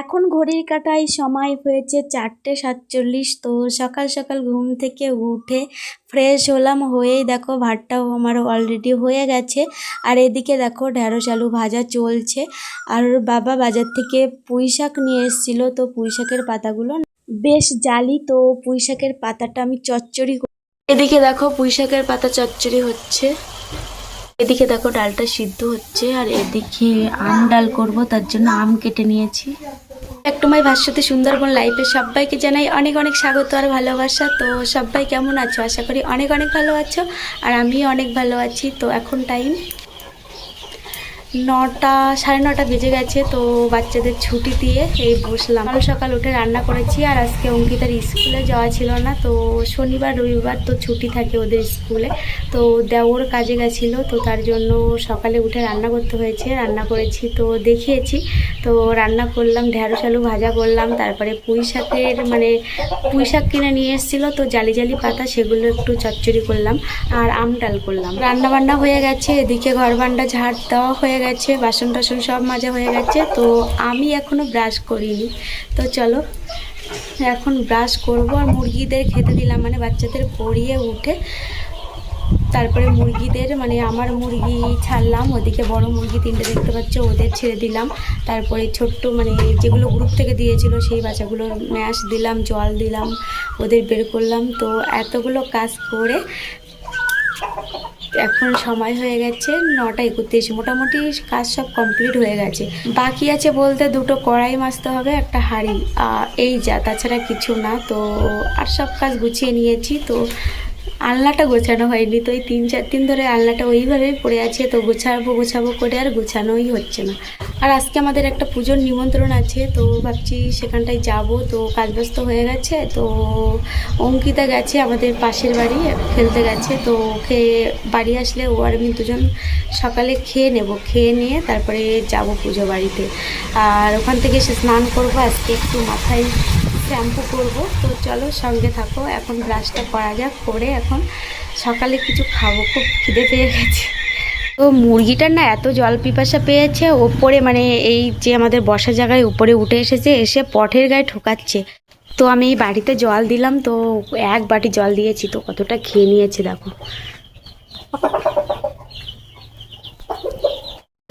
এখন ঘড়ির কাঁটায় সময় হয়েছে চারটে সাতচল্লিশ, তো সকাল সকাল ঘুম থেকে উঠে ফ্রেশ হলাম। হয়েই দেখো ভাতটাও আমার অলরেডি হয়ে গেছে। আর এদিকে দেখো ঢ্যাঁড়স আলু ভাজা চলছে। আর বাবা বাজার থেকে পুঁই শাক নিয়ে এসেছিল, তো পুঁই শাকের পাতাগুলো বেশ জালি, তো পুঁই শাকের পাতাটা আমি চচ্চড়ি এদিকে দেখো পুঁই শাকের পাতা চচ্চড়ি হচ্ছে। এদিকে দেখো ডালটা সিদ্ধ হচ্ছে। আর এদিকে আম ডাল করব, তার জন্য আম কেটে নিয়েছি। একটু মাই ভাস্বতী সুন্দরবন লাইফে সবাইকে জানাই অনেক অনেক স্বাগত আর ভালোবাসা। তো সবাই কেমন আছো? আশা করি অনেক অনেক ভালো আছো আর আমিও অনেক ভালো আছি। তো এখন টাইম নটা, সাড়ে নটা বেজে গেছে, তো বাচ্চাদের ছুটি দিয়ে এই বসলাম। সকাল সকাল উঠে রান্না করেছি, আর আজকে অঙ্কিতার স্কুলে যাওয়া ছিল না, তো শনিবার, রবিবার তো ছুটি থাকে ওদের স্কুলে। তো দেওর কাজে গেছিল, তো তার জন্য সকালে উঠে রান্না করতে হয়েছে, রান্না করেছি, তো দেখিয়েছি। তো রান্না করলাম, ঢ্যাঁড়স, আলু ভাজা করলাম, তারপরে পুঁই শাকের মানে পুঁই শাক কিনে নিয়ে এসেছিল, তো জালি জালি পাতা সেগুলো একটু চচ্চড়ি করলাম, আর আম ডাল করলাম। রান্না বান্না হয়ে গেছে, এদিকে ঘর বান্ডা ঝাড় দেওয়া হয়ে গেছে, বাসন টাসন সব মাজা হয়ে গেছে, তো আমি এখনও ব্রাশ করিনি। তো চলো, এখন ব্রাশ করব আর মুরগিদের খেতে দিলাম মানে বাচ্চাদের পরিয়ে উঠে তারপরে মুরগিদের মানে আমার মুরগি ছাড়লাম, ওদিকে বড় মুরগি তিনটে দেখতে পাচ্ছ, ওদের ছেড়ে দিলাম। তারপরে ছোট্ট মানে যেগুলো গ্রুপ থেকে দিয়েছিল, সেই বাচ্চাগুলোর ম্যাশ দিলাম, জল দিলাম, ওদের বের করলাম। তো এতগুলো কাজ করে এখন সময় হয়ে গেছে, নটা একত্রিশ, মোটামুটি কাজ সব কমপ্লিট হয়ে গেছে। বাকি আছে বলতে দুটো কড়াই মাজতে হবে, একটা হাঁড়ি এই যা, তাছাড়া কিছু না। তো আর সব কাজ গুছিয়ে নিয়েছি, তো আলনাটা গোছানো হয়নি, তো এই তিন চার দিন ধরে আলনাটা ওইভাবেই পড়ে আছে, তো গোছাবো গোছাবো করে আর গোছানোই হচ্ছে না। আর আজকে আমাদের একটা পুজোর নিমন্ত্রণ আছে, তো ভাবছি সেখানটায় যাব, তো কাজ ব্যস্ত হয়ে গেছে, তো অঙ্কিতা গেছে আমাদের পাশের বাড়ি, খেলতে গেছে, তো খেয়ে বাড়ি আসলে ও আর আমি দুজন সকালে খেয়ে নেব, খেয়ে নিয়ে তারপরে যাব পুজো বাড়িতে। আর ওখান থেকে এসে স্নান করব, আজকে একটু মাথায় শ্যাম্পু করব। তো চলো সঙ্গে থাকো, এখন ব্রাশটা করা যাক, করে এখন সকালে কিছু খাব, খুব খিদে পেয়ে গেছে। তো মুরগিটার না এত জল পিপাসা পেয়েছে, ওপরে মানে এই যে আমাদের বসার জায়গায় উপরে উঠে এসেছে, এসে পটের গায়ে ঠোকাচ্ছে তো আমি এই বাড়িতে জল দিলাম, তো এক বাটি জল দিয়েছি, তো কতটা খেয়ে নিয়েছে দেখো।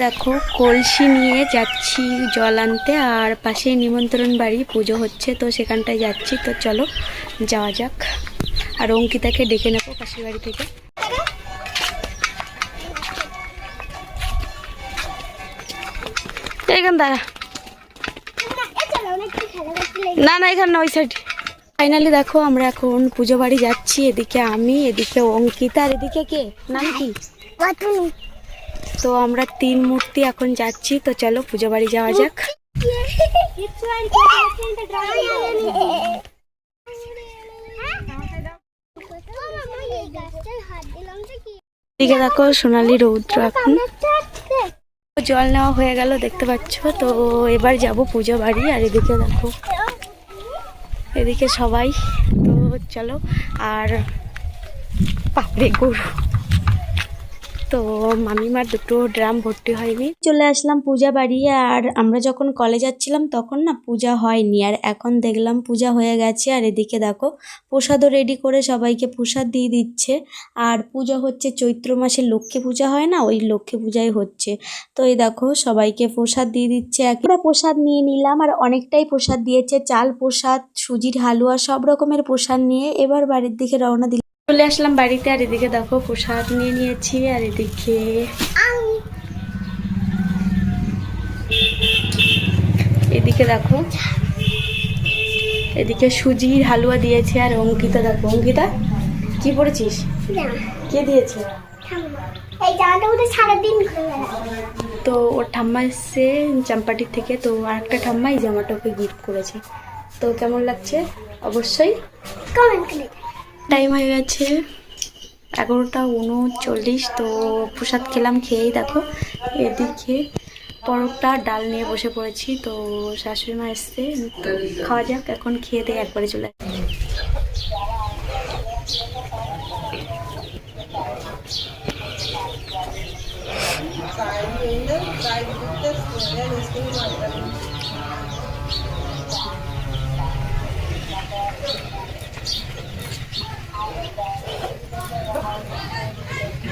দেখো, কলসি নিয়ে যাচ্ছি জল আনতে আর পাশেই নিমন্ত্রণ বাড়ি, পুজো হচ্ছে, তো সেখানটায় যাচ্ছি, তো চলো যাওয়া যাক। আর অঙ্কিতাকে ডেকে নেব পাশের বাড়ি থেকে। দাঁড়া। না না, এখানে ওই সাইড ফাইনালি দেখো, আমরা এখন পুজো বাড়ি যাচ্ছি, এদিকে আমি, এদিকে অঙ্কিতা, আর এদিকে কে? নাম কি? তো আমরা তিন মূর্তি এখন যাচ্ছি, তো চলো পুজো বাড়ি যাওয়া যাক। দেখো সোনালি রৌদ্র এখন। জল নেওয়া হয়ে গেল, দেখতে পাচ্ছ? তো এবার যাব পুজো বাড়ি, আর এদিকে দেখো। এদিকে সবাই, তো চলো। আর বাপরে গরু তো মামিমার দুটো ড্রাম ভর্তি হয়নি। চলে আসলাম পূজা বাড়ি আর আমরা যখন কলেজ যাচ্ছিলাম তখন না পূজা হয়নি। আর এখন দেখলাম পূজা হয়ে গেছে আর এদিকে দেখো প্রসাদও রেডি করে সবাইকে প্রসাদ দিয়ে দিচ্ছে। আর পূজা হচ্ছে চৈত্র মাসে লক্ষ্মী পূজা হয় না? ওই লক্ষ্মী পূজাই হচ্ছে। তো এই দেখো সবাইকে প্রসাদ দিয়ে দিচ্ছে। একটা প্রসাদ নিয়ে নিলাম আর অনেকটাই প্রসাদ দিয়েছে। চাল প্রসাদ, সুজির হালুয়া সব রকমের প্রসাদ নিয়ে এবার বাড়ির দিকে রওনা দিলাম। চলে আসলাম বাড়িতে আর এদিকে দেখো প্রসাদ নিয়ে নিয়েছি আর এদিকে এদিকে দেখো এদিকে সুজির হালুয়া দিয়েছে আর অঙ্কিতা দেখো অঙ্কিতা কি পড়েছিস? কে দিয়েছে? তো ওর ঠাম্মা এসছে চাম্পাটির থেকে তো আর একটা ঠাম্মা এই জামাটা ওকে গিফট করেছে। তো কেমন লাগছে? অবশ্যই কমেন্ট করে টাইম হয়ে গেছে। এগারোটা উনচল্লিশ, তো প্রসাদ খেলাম, খেয়েই দেখো। এদিকে পরোটা, ডাল নিয়ে বসে পড়েছি, তো শাশুড়ি মা এসছে। খাওয়া যাক, এখন খেয়ে দিয়ে একবারে চলে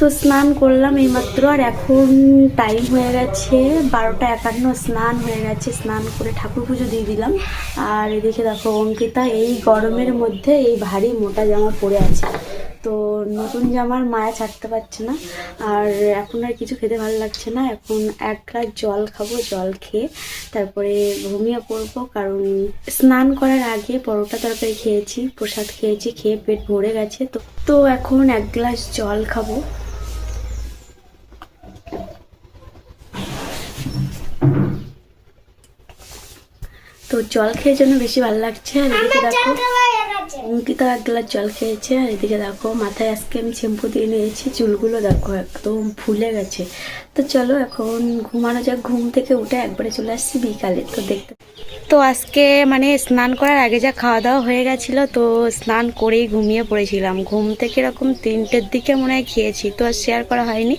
তো স্নান করলাম এইমাত্র, আর এখন টাইম হয়ে গেছে বারোটা একান্ন, স্নান হয়ে গেছে, স্নান করে ঠাকুর পুজো দিয়ে দিলাম। আর এদিকে দেখো অঙ্কিতা, এই গরমের মধ্যে এই ভারী মোটা জামা পরে আছে। তো নতুন জামার মায়া ছাড়তে পারছে না, আর এখন আর কিছু খেতে ভালো লাগছে না। এখন এক গ্লাস জল খাব, জল খেয়ে তারপরে ঘুমিয়ে পড়ব, কারণ স্নান করার আগে পরোটা তরকারি খেয়েছি, প্রসাদ খেয়েছি, খেয়ে পেট ভরে গেছে। তো তো এখন এক গ্লাস জল খাব। জল খেয়ে জন্য বেশি ভালো লাগছে। আর এদিকে দেখো অঙ্কিতা এক গ্লাস জল খেয়েছে। আর এদিকে দেখো মাথায় আজকে আমি শ্যাম্পু দিয়ে নিয়েছি। চুলগুলো দেখো একদম ফুলে গেছে। তো চলো এখন ঘুমানো যাক। ঘুম থেকে উঠে একবারে চলে আসছি বিকালে। তো দেখতে তো আজকে মানে স্নান করার আগে যা খাওয়া দাওয়া হয়ে গেছিল, তো স্নান করেই ঘুমিয়ে পড়েছিলাম। ঘুম থেকে এরকম তিনটের দিকে মনে হয় খেয়েছি, তো আর শেয়ার করা হয়নি।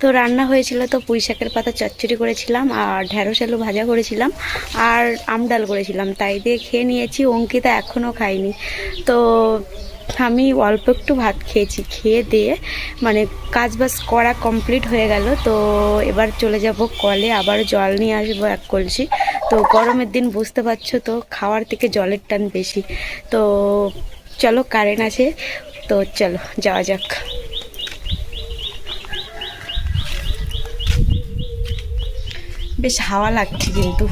তো রান্না হয়েছিল, তো পুঁই শাকের পাতা চচ্চড়ি করেছিলাম আর ঢ্যাঁড়স আলু ভাজা করেছিলাম আর আমডাল করেছিলাম। তাই দিয়ে খেয়ে নিয়েছি, অঙ্কিতা এখনও খাইনি তো আমি অল্প একটু ভাত খেয়েছি। খেয়ে দিয়ে মানে কাজ বাজ করা কমপ্লিট হয়ে গেল। তো এবার চলে যাব কলে। আবার জল নিয়ে আসব এক কলসি। তো গরমের দিন বুঝতে পারছ তো, খাওয়ার থেকে জলের টান বেশি। তো চলো কারেন্ট আছে। তো চলো, যাওয়া যাক। বেশ হাওয়া লাগছে কিন্তু।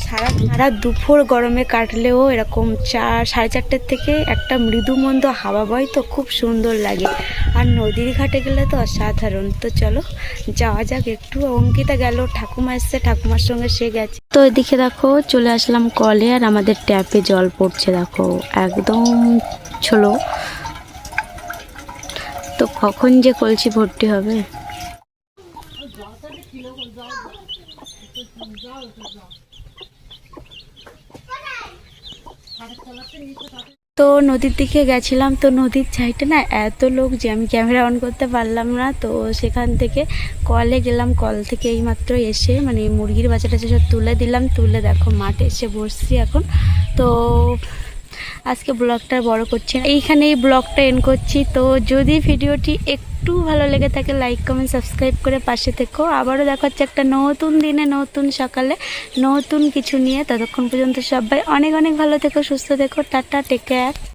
সারা সারা দুপুর গরমে কাটলেও এরকম চার সাড়ে চারটের থেকে একটা মৃদু মন্দ হাওয়া বয় তো খুব সুন্দর লাগে। আর নদীর ঘাটে গেলে তো অসাধারণ। তো চলো, যাওয়া যাক একটু। অঙ্কিতা গেল, ঠাকুমা এসছে, ঠাকুমার সঙ্গে সে গেছে। তো এদিকে দেখো, চলে আসলাম কলে আর আমাদের ট্যাপে জল পড়ছে, দেখো। একদম ছোলো। তো কখন যে কলসি ভর্তি হবে? তো নদীর দিকে গেছিলাম, তো নদীর সাইডে না এত লোক যে আমি ক্যামেরা অন করতে পারলাম না। তো সেখান থেকে কলে গেলাম কল থেকে এইমাত্র এসে মানে মুরগির বাচ্চাটা সব তুলে দিলাম, তুলে দেখো মাঠে এসে বসছি এখন। তো আজকে ব্লগটা বড় করছি। এইখানে এই ব্লগটা এন করছি। তো যদি ভিডিওটি একটু ভালো লেগে থাকে লাইক কমেন্ট সাবস্ক্রাইব করে পাশে থেকো। আবারও দেখা হচ্ছে একটা নতুন দিনে, নতুন সকালে, নতুন কিছু নিয়ে। ততক্ষণ পর্যন্ত সবাই অনেক অনেক ভালো থেকো, সুস্থ থেকো। Tata take care